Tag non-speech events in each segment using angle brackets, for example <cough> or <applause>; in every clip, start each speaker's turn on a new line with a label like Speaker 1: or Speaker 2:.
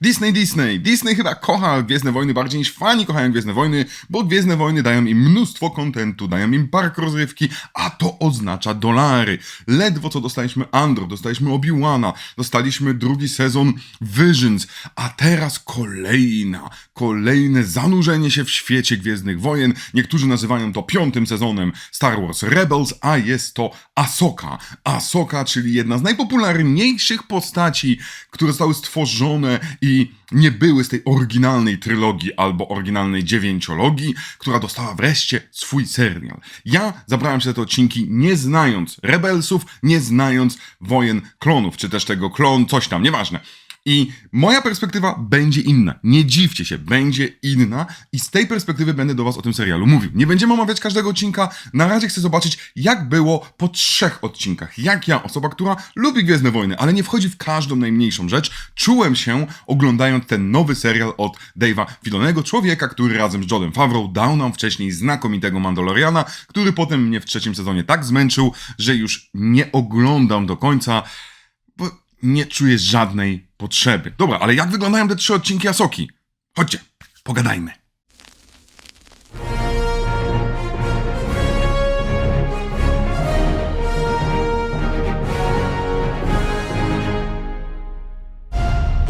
Speaker 1: Disney, Disney. Disney chyba kocha Gwiezdne Wojny bardziej niż fani kochają Gwiezdne Wojny, bo Gwiezdne Wojny dają im mnóstwo kontentu, dają im park rozrywki, a to oznacza dolary. Ledwo co dostaliśmy Andor, dostaliśmy Obi-Wana, dostaliśmy drugi sezon Visions, a teraz kolejna, kolejne zanurzenie się w świecie Gwiezdnych Wojen. Niektórzy nazywają to piątym sezonem Star Wars Rebels, a jest to Ahsoka. Ahsoka, czyli jedna z najpopularniejszych postaci, które zostały stworzone nie były z tej oryginalnej trylogii albo oryginalnej dziewięciologii, która dostała wreszcie swój serial. Ja zabrałem się na te odcinki nie znając Rebelsów, nie znając wojen klonów, czy też tego klon, coś tam, nieważne. I moja perspektywa będzie inna. Nie dziwcie się, będzie inna i z tej perspektywy będę do Was o tym serialu mówił. Nie będziemy omawiać każdego odcinka. Na razie chcę zobaczyć, jak było po trzech odcinkach. Jak ja, osoba, która lubi Gwiezdne Wojny, ale nie wchodzi w każdą najmniejszą rzecz, czułem się oglądając ten nowy serial od Dave'a Filonego, człowieka, który razem z Jodem Favreau dał nam wcześniej znakomitego Mandaloriana, który potem mnie w trzecim sezonie tak zmęczył, że już nie oglądam do końca, bo nie czuję żadnej potrzeby. Dobra, ale jak wyglądają te trzy odcinki Asoki? Chodźcie, pogadajmy.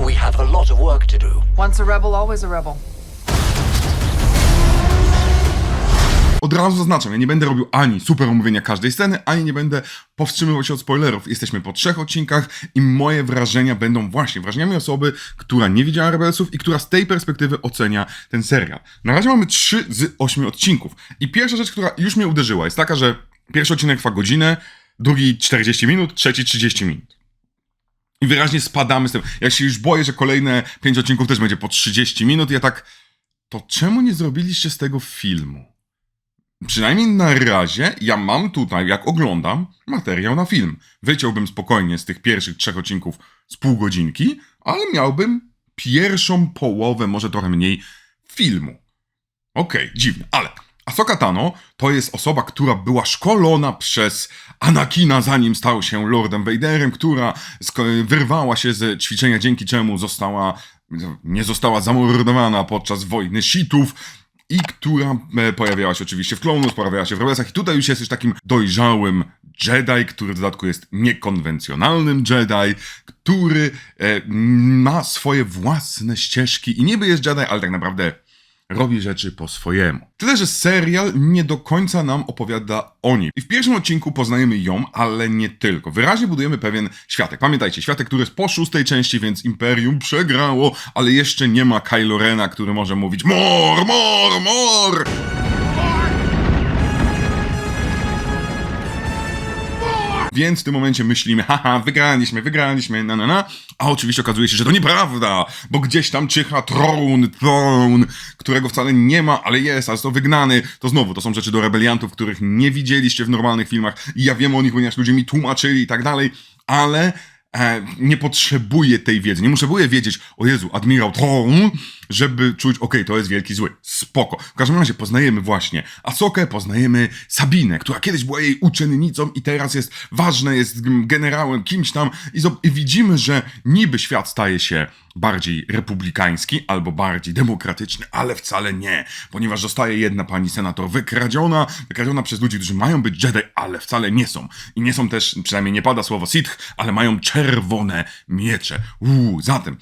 Speaker 2: We have a lot of work to do.
Speaker 3: Once a rebel, always a rebel.
Speaker 1: Od razu zaznaczam, ja nie będę robił ani super omówienia każdej sceny, ani nie będę powstrzymywał się od spoilerów. Jesteśmy po trzech odcinkach i moje wrażenia będą właśnie wrażeniami osoby, która nie widziała Rebelsów i która z tej perspektywy ocenia ten serial. Na razie mamy trzy z ośmiu odcinków. I pierwsza rzecz, która już mnie uderzyła, jest taka, że pierwszy odcinek trwa godzinę, drugi 40 minut, trzeci 30 minut. I wyraźnie spadamy z tym. Ja się już boję, że kolejne pięć odcinków też będzie po 30 minut. I ja tak, to czemu nie zrobiliście z tego filmu? Przynajmniej na razie ja mam tutaj, jak oglądam, materiał na film. Wyciąłbym spokojnie z tych pierwszych trzech odcinków z pół godzinki, ale miałbym pierwszą połowę, może trochę mniej, filmu. Okej, dziwne, ale Ahsoka Tano to jest osoba, która była szkolona przez Anakina, zanim stał się Lordem Vaderem, która wyrwała się ze ćwiczenia, dzięki czemu została, nie została zamordowana podczas wojny Sithów i która e, pojawiała się oczywiście w Clone pojawiała się w Rebelsach. I tutaj już jest już takim dojrzałym Jedi, który w dodatku jest niekonwencjonalnym Jedi, który e, ma swoje własne ścieżki. I niby jest Jedi, ale tak naprawdę robi rzeczy po swojemu. Tyle, że serial nie do końca nam opowiada o niej. I w pierwszym odcinku poznajemy ją, ale nie tylko. Wyraźnie budujemy pewien światek. Pamiętajcie, światek, który jest po szóstej części, więc Imperium przegrało, ale jeszcze nie ma Kylo Rena, który może mówić mor, mor, mor! Więc w tym momencie myślimy, haha, wygraliśmy, wygraliśmy, na na na. A oczywiście okazuje się, że to nieprawda, bo gdzieś tam czyha tron, tron, którego wcale nie ma, ale jest, a został wygnany. To znowu, to są rzeczy do rebeliantów, których nie widzieliście w normalnych filmach i ja wiem o nich, ponieważ ludzie mi tłumaczyli i tak dalej, ale e, nie potrzebuję tej wiedzy. Nie potrzebuję wiedzieć, o Jezu, admirał Tron, żeby czuć, okej, to jest wielki zły. Spoko. W każdym razie poznajemy właśnie Asokę, poznajemy Sabinę, która kiedyś była jej uczennicą i teraz jest ważna, jest generałem, kimś tam i, i widzimy, że niby świat staje się bardziej republikański albo bardziej demokratyczny, ale wcale nie, ponieważ zostaje jedna pani senator wykradziona, wykradziona przez ludzi, którzy mają być Jedi, ale wcale nie są. I nie są też, przynajmniej nie pada słowo Sith, ale mają czerwone miecze. Uuu, zatem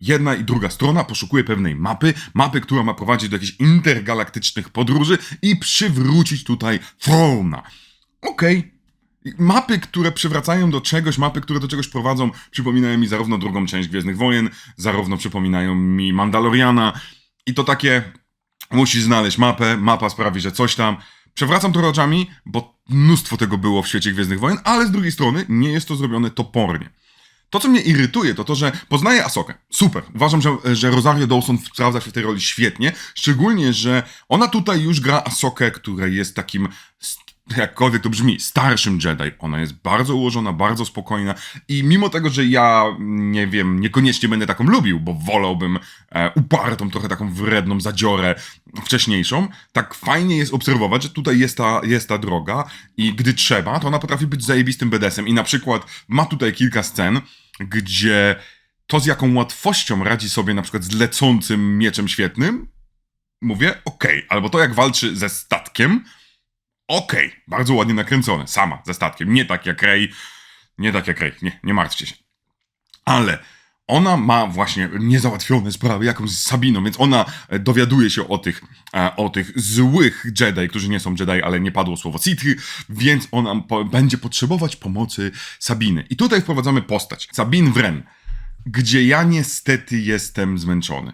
Speaker 1: Jedna i druga strona poszukuje pewnej mapy, mapy, która ma prowadzić do jakichś intergalaktycznych podróży i przywrócić tutaj Throna. Okej. Mapy, które przywracają do czegoś, mapy, które do czegoś prowadzą, przypominają mi zarówno drugą część Gwiezdnych Wojen, zarówno przypominają mi Mandaloriana. I to takie, musisz znaleźć mapę, mapa sprawi, że coś tam. Przewracam to oczami, bo mnóstwo tego było w świecie Gwiezdnych Wojen, ale z drugiej strony nie jest to zrobione topornie. To, co mnie irytuje, to to, że poznaję Asokę. Super. Uważam, że, że Rosario Dawson sprawdza się w tej roli świetnie. Szczególnie, że ona tutaj już gra Asokę, która jest takim, jakkolwiek to brzmi, starszym Jedi. Ona jest bardzo ułożona, bardzo spokojna. I mimo tego, że ja, nie wiem, niekoniecznie będę taką lubił, bo wolałbym e, upartą, trochę taką wredną zadziorę wcześniejszą, tak fajnie jest obserwować, że tutaj jest ta, jest ta droga i gdy trzeba, to ona potrafi być zajebistym BDS-em. I na przykład ma tutaj kilka scen, gdzie to z jaką łatwością radzi sobie na przykład z lecącym mieczem świetnym, mówię okej. Albo to jak walczy ze statkiem, okej. Bardzo ładnie nakręcone, sama ze statkiem. Nie tak jak Rey, nie tak jak Rey, nie, nie martwcie się. Ale ona ma właśnie niezałatwione sprawy jakąś z Sabiną, więc ona e, dowiaduje się o tych, e, o tych złych Jedi, którzy nie są Jedi, ale nie padło słowo Sith, więc ona po, będzie potrzebować pomocy Sabiny. I tutaj wprowadzamy postać. Sabin Wren, gdzie ja niestety jestem zmęczony.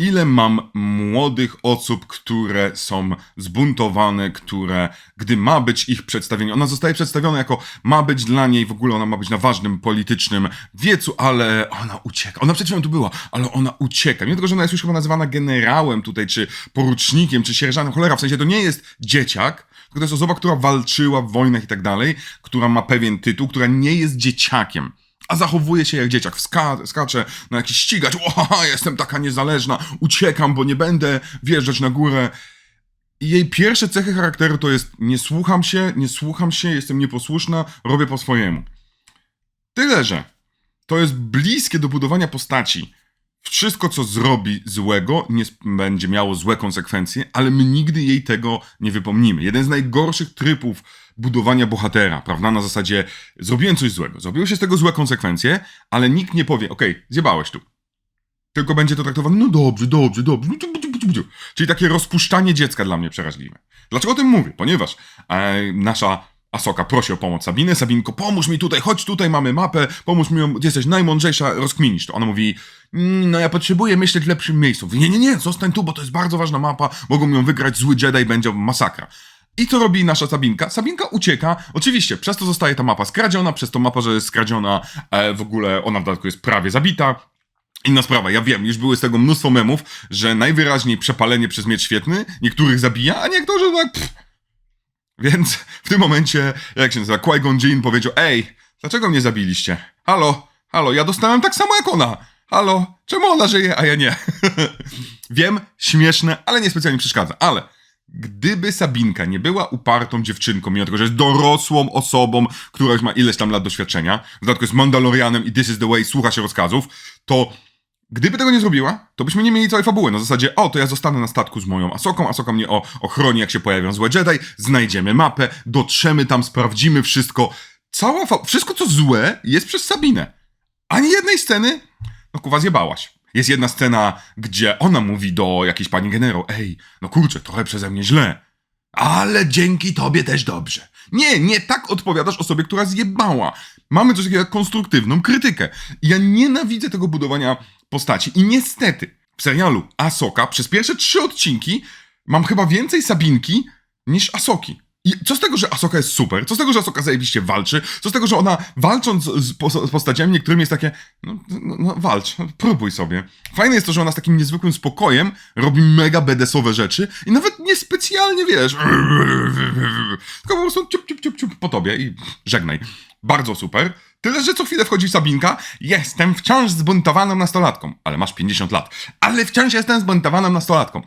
Speaker 1: Ile mam młodych osób, które są zbuntowane, które, gdy ma być ich przedstawienie, ona zostaje przedstawiona jako ma być dla niej, w ogóle ona ma być na ważnym politycznym wiecu, ale ona ucieka. Ona przed chwilą tu była, ale ona ucieka. Mimo tego, że ona jest już chyba nazywana generałem tutaj, czy porucznikiem, czy sierżantem, cholera, w sensie to nie jest dzieciak, tylko to jest osoba, która walczyła w wojnach i tak dalej, która ma pewien tytuł, która nie jest dzieciakiem a zachowuje się jak dzieciak, Wska skacze na jakiś ścigacz, o, jestem taka niezależna, uciekam, bo nie będę wjeżdżać na górę. I jej pierwsze cechy charakteru to jest nie słucham się, nie słucham się, jestem nieposłuszna, robię po swojemu. Tyle, że to jest bliskie do budowania postaci. Wszystko, co zrobi złego, nie będzie miało złe konsekwencje, ale my nigdy jej tego nie wypomnimy. Jeden z najgorszych trypów budowania bohatera, prawda? Na zasadzie zrobiłem coś złego, zrobiły się z tego złe konsekwencje, ale nikt nie powie, okej, zjebałeś tu. Tylko będzie to traktowane, no dobrze, dobrze, dobrze. Bciu. Czyli takie rozpuszczanie dziecka dla mnie przeraźliwe. Dlaczego o tym mówię? Ponieważ e, nasza Asoka prosi o pomoc Sabinę. Sabinko, pomóż mi tutaj, chodź tutaj, mamy mapę, pomóż mi, jesteś najmądrzejsza, rozkminisz to. Ona mówi, "Mm, no ja potrzebuję myśleć w lepszym miejscu. Nie, nie, nie, zostań tu, bo to jest bardzo ważna mapa, mogą ją wygrać zły Jedi, będzie masakra. I co robi nasza Sabinka? Sabinka ucieka. Oczywiście, przez to zostaje ta mapa skradziona, przez to mapa, że jest skradziona, e, w ogóle ona w dodatku jest prawie zabita. Inna sprawa, ja wiem, już były z tego mnóstwo memów, że najwyraźniej przepalenie przez miecz świetny niektórych zabija, a niektórzy tak pff. Więc w tym momencie, jak się nazywa, Qui-Gon Jinn powiedział, ej, dlaczego mnie zabiliście? Halo, halo, ja dostałem tak samo jak ona. Halo, czemu ona żyje, a ja nie? <laughs> wiem, śmieszne, ale niespecjalnie przeszkadza. Ale gdyby Sabinka nie była upartą dziewczynką, mimo tego, że jest dorosłą osobą, która już ma ileś tam lat doświadczenia, w dodatku jest Mandalorianem i this is the way, słucha się rozkazów, to Gdyby tego nie zrobiła, to byśmy nie mieli całej fabuły. Na zasadzie, o, to ja zostanę na statku z moją Asoką, Asoka mnie o, ochroni, jak się pojawią złe Jedi, znajdziemy mapę, dotrzemy tam, sprawdzimy wszystko. Cała fa- wszystko, co złe, jest przez Sabinę. Ani jednej sceny, no kuwa, zjebałaś. Jest jedna scena, gdzie ona mówi do jakiejś pani generał, ej, no kurczę, trochę przeze mnie źle. Ale dzięki tobie też dobrze. Nie, nie tak odpowiadasz osobie, która zjebała. Mamy coś takiego jak konstruktywną krytykę. Ja nienawidzę tego budowania postaci. I niestety, w serialu Asoka przez pierwsze trzy odcinki mam chyba więcej Sabinki niż Asoki. I co z tego, że Asoka jest super? Co z tego, że Asoka zajebiście walczy? Co z tego, że ona walcząc z, po, z postaciami niektórymi jest takie, no, no, no walcz, próbuj sobie. Fajne jest to, że ona z takim niezwykłym spokojem robi mega bedesowe rzeczy i nawet niespecjalnie, wiesz, <laughs> tylko po prostu ciup, ciup, ciup, ciup po tobie i żegnaj. Bardzo super. Tyle, że co chwilę wchodzi Sabinka, jestem wciąż zbuntowaną nastolatką, ale masz 50 lat, ale wciąż jestem zbuntowaną nastolatką.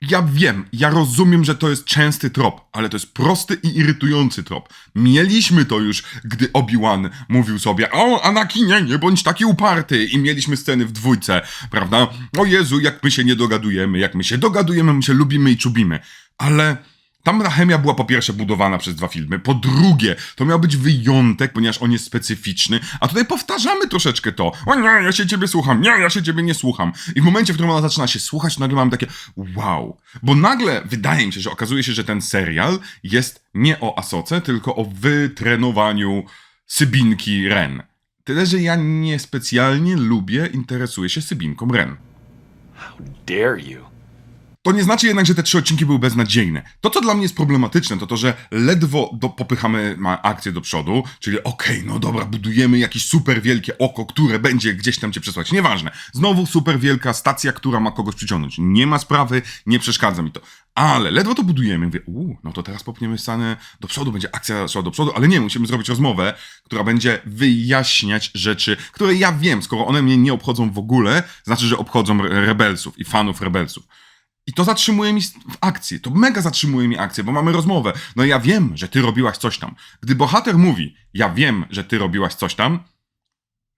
Speaker 1: Ja wiem, ja rozumiem, że to jest częsty trop, ale to jest prosty i irytujący trop. Mieliśmy to już, gdy Obi-Wan mówił sobie, o Anakinie, nie bądź taki uparty i mieliśmy sceny w dwójce, prawda? O Jezu, jak my się nie dogadujemy, jak my się dogadujemy, my się lubimy i czubimy. Ale tam ta chemia była po pierwsze budowana przez dwa filmy, po drugie, to miał być wyjątek, ponieważ on jest specyficzny, a tutaj powtarzamy troszeczkę to. O nie, ja się ciebie słucham, nie, ja się ciebie nie słucham. I w momencie, w którym ona zaczyna się słuchać, nagle mam takie wow. Bo nagle wydaje mi się, że okazuje się, że ten serial jest nie o Asoce, tylko o wytrenowaniu Sybinki Ren. Tyle, że ja niespecjalnie lubię, interesuję się Sybinką Ren.
Speaker 2: How dare you?
Speaker 1: To nie znaczy jednak, że te trzy odcinki były beznadziejne. To, co dla mnie jest problematyczne, to to, że ledwo do, popychamy akcję do przodu, czyli okej, no dobra, budujemy jakieś super wielkie oko, które będzie gdzieś tam cię przesłać. Nieważne. Znowu super wielka stacja, która ma kogoś przyciągnąć. Nie ma sprawy, nie przeszkadza mi to. Ale ledwo to budujemy, mówię, uuu, no to teraz popniemy scenę do przodu, będzie akcja szła do przodu, ale nie, musimy zrobić rozmowę, która będzie wyjaśniać rzeczy, które ja wiem, skoro one mnie nie obchodzą w ogóle, znaczy, że obchodzą re- rebelsów i fanów rebelsów. I to zatrzymuje mi w akcji. To mega zatrzymuje mi akcję, bo mamy rozmowę. No ja wiem, że ty robiłaś coś tam. Gdy bohater mówi, ja wiem, że ty robiłaś coś tam,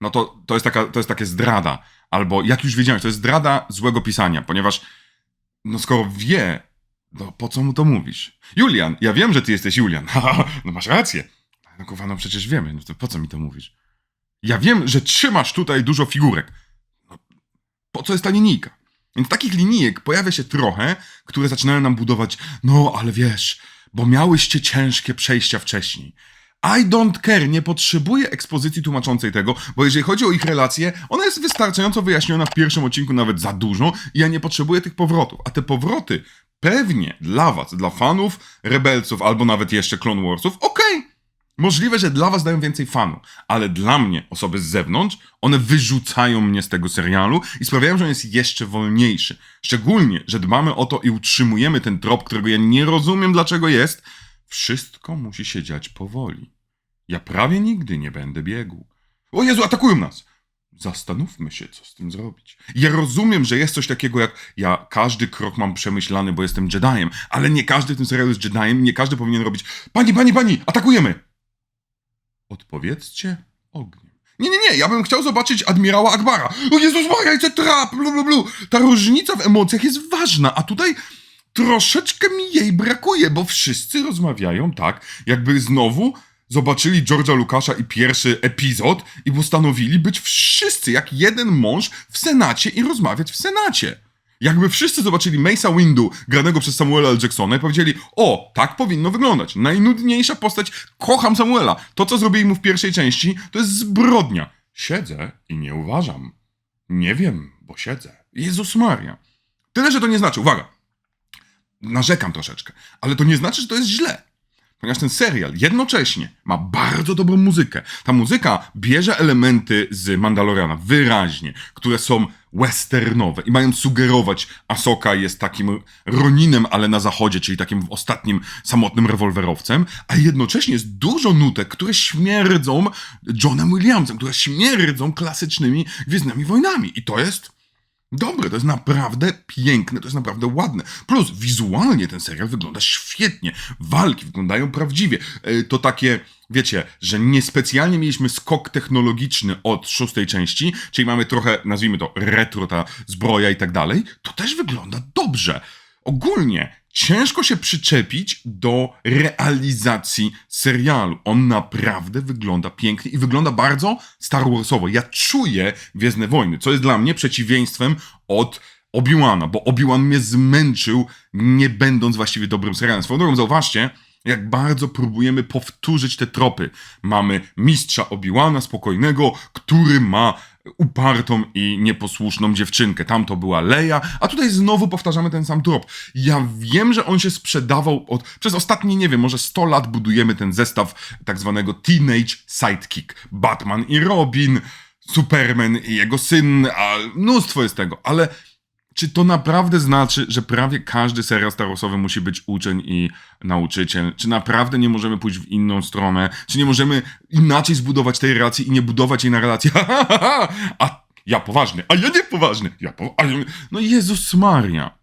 Speaker 1: no to, to, jest taka, to jest takie zdrada. Albo jak już wiedziałem, to jest zdrada złego pisania, ponieważ no skoro wie, no po co mu to mówisz? Julian, ja wiem, że ty jesteś Julian. <laughs> No masz rację. No kurwa, no przecież wiemy, no to po co mi to mówisz? Ja wiem, że trzymasz tutaj dużo figurek. No, po co jest ta linijka? Więc takich linijek pojawia się trochę, które zaczynają nam budować, no ale wiesz, bo miałyście ciężkie przejścia wcześniej. I don't care, nie potrzebuję ekspozycji tłumaczącej tego, bo jeżeli chodzi o ich relacje, ona jest wystarczająco wyjaśniona w pierwszym odcinku, nawet za dużo, i ja nie potrzebuję tych powrotów. A te powroty pewnie dla was, dla fanów, rebelców, albo nawet jeszcze Clone Warsów, okej, Możliwe, że dla was dają więcej fanu, ale dla mnie, osoby z zewnątrz, one wyrzucają mnie z tego serialu i sprawiają, że on jest jeszcze wolniejszy. Szczególnie, że dbamy o to i utrzymujemy ten trop, którego ja nie rozumiem dlaczego jest. Wszystko musi się dziać powoli. Ja prawie nigdy nie będę biegł. O Jezu, atakują nas! Zastanówmy się, co z tym zrobić. Ja rozumiem, że jest coś takiego jak ja każdy krok mam przemyślany, bo jestem Jediem, ale nie każdy w tym serialu jest Jediem, nie każdy powinien robić Pani, pani, pani, atakujemy! Odpowiedzcie ogniem. Nie, nie, nie, ja bym chciał zobaczyć admirała Akbara. O Jezus Maria, it's trap, blu, blu, blu. Ta różnica w emocjach jest ważna, a tutaj troszeczkę mi jej brakuje, bo wszyscy rozmawiają tak, jakby znowu zobaczyli George'a Lukasza i pierwszy epizod i postanowili być wszyscy jak jeden mąż w Senacie i rozmawiać w Senacie. Jakby wszyscy zobaczyli Mace'a Windu, granego przez Samuela L. Jacksona i powiedzieli, o, tak powinno wyglądać. Najnudniejsza postać, kocham Samuela. To, co zrobili mu w pierwszej części, to jest zbrodnia. Siedzę i nie uważam. Nie wiem, bo siedzę. Jezus Maria. Tyle, że to nie znaczy, uwaga, narzekam troszeczkę, ale to nie znaczy, że to jest źle. Ponieważ ten serial jednocześnie ma bardzo dobrą muzykę. Ta muzyka bierze elementy z Mandaloriana wyraźnie, które są westernowe i mają sugerować, Asoka jest takim Roninem, ale na zachodzie, czyli takim ostatnim samotnym rewolwerowcem, a jednocześnie jest dużo nutek, które śmierdzą Johnem Williamsem, które śmierdzą klasycznymi Gwiezdnymi Wojnami. I to jest dobre, to jest naprawdę piękne, to jest naprawdę ładne. Plus wizualnie ten serial wygląda świetnie. Walki wyglądają prawdziwie. E, To takie, wiecie, że niespecjalnie mieliśmy skok technologiczny od szóstej części, czyli mamy trochę, nazwijmy to, retro, ta zbroja i tak dalej. To też wygląda dobrze. Ogólnie ciężko się przyczepić do realizacji serialu. On naprawdę wygląda pięknie i wygląda bardzo Star Warsowo. Ja czuję Gwiezdne Wojny, co jest dla mnie przeciwieństwem od Obi-Wana, bo Obi-Wan mnie zmęczył, nie będąc właściwie dobrym serialem. Swoją drogą, zauważcie, jak bardzo próbujemy powtórzyć te tropy. Mamy mistrza Obi-Wana spokojnego, który ma upartą i nieposłuszną dziewczynkę. Tam to była Leia, a tutaj znowu powtarzamy ten sam trop. Ja wiem, że on się sprzedawał od, przez ostatnie, nie wiem, może 100 lat budujemy ten zestaw tak zwanego Teenage Sidekick. Batman i Robin, Superman i jego syn, a mnóstwo jest tego, ale czy to naprawdę znaczy, że prawie każdy serial Star Warsowy musi być uczeń i nauczyciel? Czy naprawdę nie możemy pójść w inną stronę? Czy nie możemy inaczej zbudować tej relacji i nie budować jej na relacji? <laughs> a ja poważny, a ja nie poważny. Ja po, a no Jezus Maria.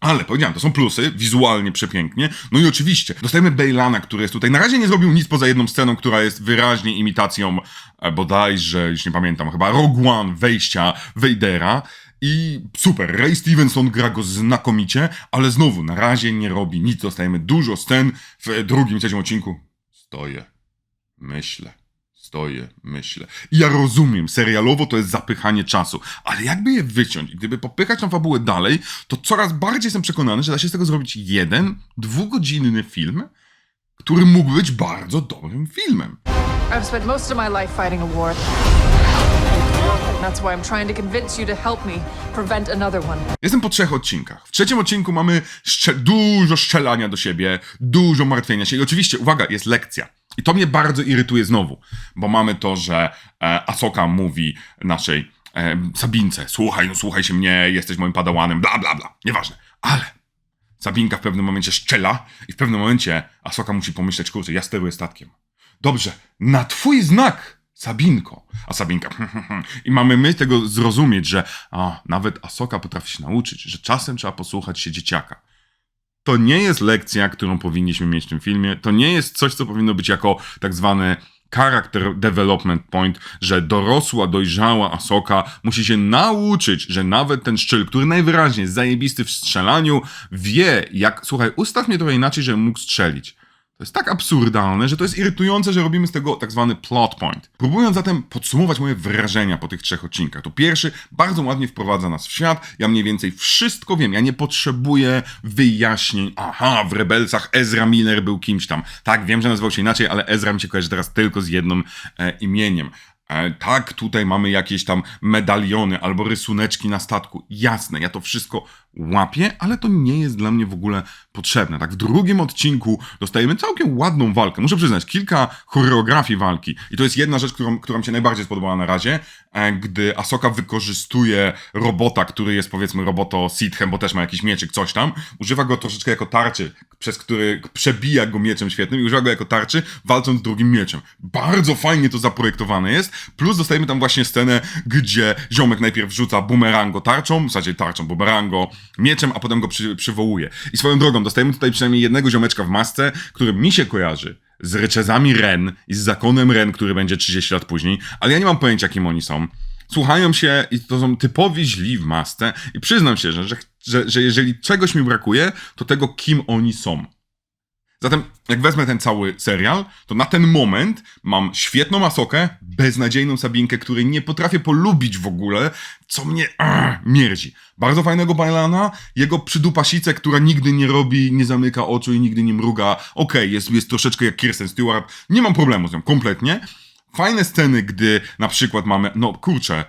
Speaker 1: Ale powiedziałem, to są plusy, wizualnie przepięknie. No i oczywiście, dostajemy Bejlana, który jest tutaj. Na razie nie zrobił nic poza jedną sceną, która jest wyraźnie imitacją e, bodajże, już nie pamiętam, chyba Rogue One, wejścia Vadera. I super, Ray Stevenson gra go znakomicie, ale znowu na razie nie robi nic. Dostajemy dużo scen w drugim, trzecim odcinku. Stoję, myślę, stoję, myślę. I ja rozumiem, serialowo to jest zapychanie czasu, ale jakby je wyciąć i gdyby popychać tą fabułę dalej, to coraz bardziej jestem przekonany, że da się z tego zrobić jeden, dwugodzinny film, który mógł być bardzo dobrym filmem.
Speaker 3: I've spent most of my life fighting a war. That's why I'm trying to convince you to help me prevent another one.
Speaker 1: Jestem po trzech odcinkach. W trzecim odcinku mamy szcze- dużo strzelania do siebie, dużo martwienia się i oczywiście, uwaga, jest lekcja. I to mnie bardzo irytuje znowu, bo mamy to, że e, Asoka mówi naszej e, Sabince, słuchaj, no słuchaj się mnie, jesteś moim padałanem, bla, bla, bla, nieważne. Ale Sabinka w pewnym momencie szczela i w pewnym momencie Asoka musi pomyśleć, kurczę, ja steruję statkiem. Dobrze, na twój znak, Sabinko. A Sabinka, <laughs> i mamy my tego zrozumieć, że a, nawet Asoka potrafi się nauczyć, że czasem trzeba posłuchać się dzieciaka. To nie jest lekcja, którą powinniśmy mieć w tym filmie. To nie jest coś, co powinno być jako tak zwany character development point, że dorosła, dojrzała Asoka musi się nauczyć, że nawet ten szczyl, który najwyraźniej jest zajebisty w strzelaniu, wie jak, słuchaj, ustaw mnie trochę inaczej, żebym mógł strzelić. To jest tak absurdalne, że to jest irytujące, że robimy z tego tak zwany plot point. Próbując zatem podsumować moje wrażenia po tych trzech odcinkach, to pierwszy bardzo ładnie wprowadza nas w świat. Ja mniej więcej wszystko wiem. Ja nie potrzebuję wyjaśnień. Aha, w Rebelsach Ezra Miller był kimś tam. Tak, wiem, że nazywał się inaczej, ale Ezra mi się kojarzy teraz tylko z jednym e, imieniem. E, tak, tutaj mamy jakieś tam medaliony albo rysuneczki na statku. Jasne, ja to wszystko łapię, ale to nie jest dla mnie w ogóle potrzebne. Tak, w drugim odcinku dostajemy całkiem ładną walkę. Muszę przyznać, kilka choreografii walki. I to jest jedna rzecz, którą, która mi się najbardziej spodobała na razie, e, gdy Asoka wykorzystuje robota, który jest powiedzmy roboto Sithem, bo też ma jakiś mieczyk, coś tam. Używa go troszeczkę jako tarczy, przez który przebija go mieczem świetnym i używa go jako tarczy, walcząc drugim mieczem. Bardzo fajnie to zaprojektowane jest. Plus dostajemy tam właśnie scenę, gdzie ziomek najpierw rzuca bumerango tarczą, w zasadzie tarczą bumerango, mieczem, a potem go przy, przywołuje. I swoją drogą, dostajemy tutaj przynajmniej jednego ziomeczka w masce, który mi się kojarzy z ryczezami Ren i z zakonem Ren, który będzie 30 lat później, ale ja nie mam pojęcia, kim oni są. Słuchają się i to są typowi źli w masce i przyznam się, że, że, że, że jeżeli czegoś mi brakuje, to tego, kim oni są. Zatem, jak wezmę ten cały serial, to na ten moment mam świetną masokę, beznadziejną Sabinkę, której nie potrafię polubić w ogóle, co mnie argh, mierzi. Bardzo fajnego Bajlana, jego przydupasicę, która nigdy nie robi, nie zamyka oczu i nigdy nie mruga. Okej, jest, jest troszeczkę jak Kirsten Stewart, nie mam problemu z nią, kompletnie. Fajne sceny, gdy na przykład mamy, no kurczę,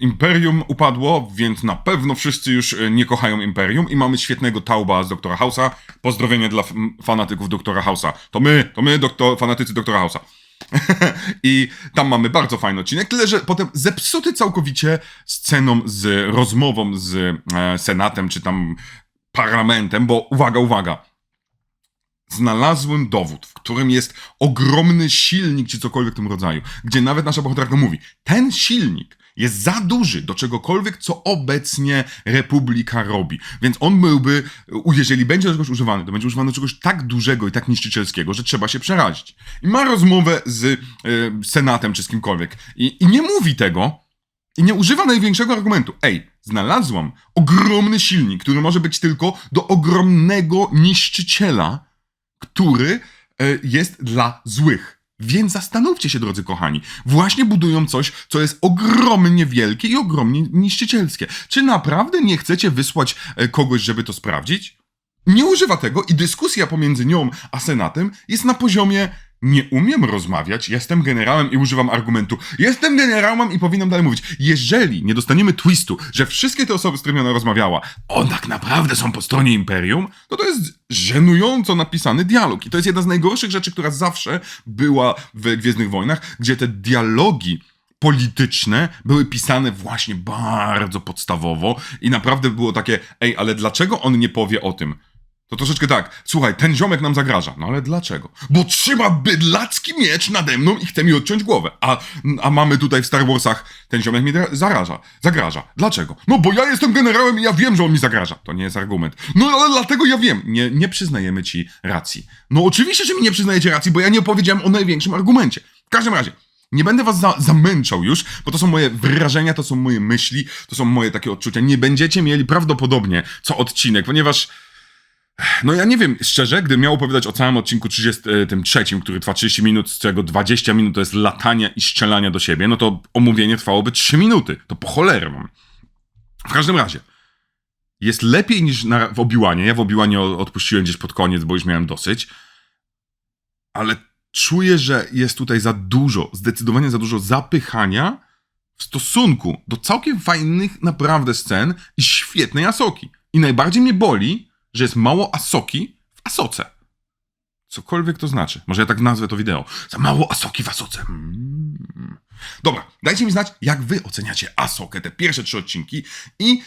Speaker 1: Imperium upadło, więc na pewno wszyscy już e, nie kochają Imperium i mamy świetnego Tauba z Doktora House'a. Pozdrowienie dla fanatyków Doktora House'a. To my, to my, doktor, fanatycy Doktora House'a. <laughs> I tam mamy bardzo fajny odcinek, tyle że potem zepsuty całkowicie sceną z rozmową z e, Senatem czy tam parlamentem, bo uwaga, uwaga. Znalazłem dowód, w którym jest ogromny silnik, czy cokolwiek w tym rodzaju, gdzie nawet nasza bohaterka mówi, ten silnik jest za duży do czegokolwiek, co obecnie Republika robi. Więc on byłby, jeżeli będzie do czegoś używany, to będzie używany do czegoś tak dużego i tak niszczycielskiego, że trzeba się przerazić. I ma rozmowę z e, Senatem czy z kimkolwiek. I, I nie mówi tego, i nie używa największego argumentu. Ej, znalazłam ogromny silnik, który może być tylko do ogromnego niszczyciela, który e, jest dla złych. Więc zastanówcie się, drodzy kochani. Właśnie budują coś, co jest ogromnie wielkie i ogromnie niszczycielskie. Czy naprawdę nie chcecie wysłać e, kogoś, żeby to sprawdzić? Nie używa tego i dyskusja pomiędzy nią a Senatem jest na poziomie nie umiem rozmawiać, jestem generałem i używam argumentu. Jestem generałem i powinnam dalej mówić. Jeżeli nie dostaniemy twistu, że wszystkie te osoby, z którymi ona rozmawiała, on tak naprawdę są po stronie Imperium, to to jest żenująco napisany dialog. I to jest jedna z najgorszych rzeczy, która zawsze była w Gwiezdnych Wojnach, gdzie te dialogi polityczne były pisane właśnie bardzo podstawowo i naprawdę było takie, ej, ale dlaczego on nie powie o tym? To troszeczkę tak, słuchaj, ten ziomek nam zagraża. No ale dlaczego? Bo trzyma bydlacki miecz nade mną i chce mi odciąć głowę. A, a mamy tutaj w Star Warsach, ten ziomek mi zaraża, zagraża. Dlaczego? No bo ja jestem generałem i ja wiem, że on mi zagraża. To nie jest argument. No ale dlatego ja wiem. Nie, nie przyznajemy ci racji. No oczywiście, że mi nie przyznajecie racji, bo ja nie opowiedziałem o największym argumencie. W każdym razie, nie będę was za, zamęczał już, bo to są moje wrażenia, to są moje myśli, to są moje takie odczucia. Nie będziecie mieli prawdopodobnie co odcinek, ponieważ no ja nie wiem, szczerze, gdybym miał opowiadać o całym odcinku 33, który trwa 30 minut, z czego 20 minut to jest latania i strzelania do siebie, no to omówienie trwałoby 3 minuty. To po cholerę mam. W każdym razie, jest lepiej niż na, w Obiłanie. Ja w Obiłanie odpuściłem gdzieś pod koniec, bo już miałem dosyć. Ale czuję, że jest tutaj za dużo, zdecydowanie za dużo zapychania w stosunku do całkiem fajnych naprawdę scen i świetnej Asoki. I najbardziej mnie boli, że jest mało Asoki w Asoce. Cokolwiek to znaczy. Może ja tak nazwę to wideo. Za mało Asoki w Asoce. Mm. Dobra, dajcie mi znać, jak wy oceniacie Asokę, te pierwsze trzy odcinki i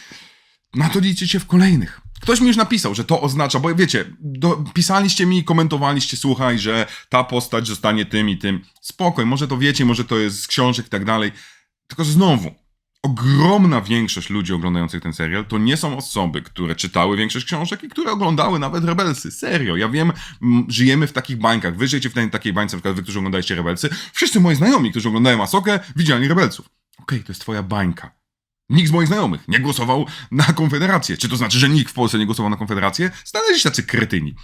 Speaker 1: na to liczycie w kolejnych. Ktoś mi już napisał, że to oznacza, bo wiecie, do, pisaliście mi, komentowaliście, słuchaj, że ta postać zostanie tym i tym. Spokoj, może to wiecie, może to jest z książek i tak dalej. Tylko znowu, ogromna większość ludzi oglądających ten serial to nie są osoby, które czytały większość książek i które oglądały nawet Rebelsy. Serio, ja wiem, m, żyjemy w takich bańkach. Wy żyjecie w takiej bańce, na przykład wy, którzy oglądaliście Rebelsy. Wszyscy moi znajomi, którzy oglądają Asokę, widzieli Rebelsów. Okej, to jest twoja bańka. Nikt z moich znajomych nie głosował na Konfederację. Czy to znaczy, że nikt w Polsce nie głosował na Konfederację? Znaleźli się tacy kretyni.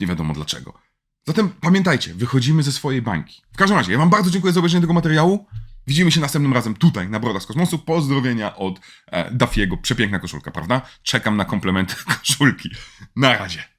Speaker 1: Nie wiadomo dlaczego. Zatem pamiętajcie, wychodzimy ze swojej bańki. W każdym razie, ja wam bardzo dziękuję za obejrzenie tego materiału. Widzimy się następnym razem tutaj, na Brodach z Kosmosu. Pozdrowienia od e, Dafiego. Przepiękna koszulka, prawda? Czekam na komplementy <laughs> koszulki. Na razie.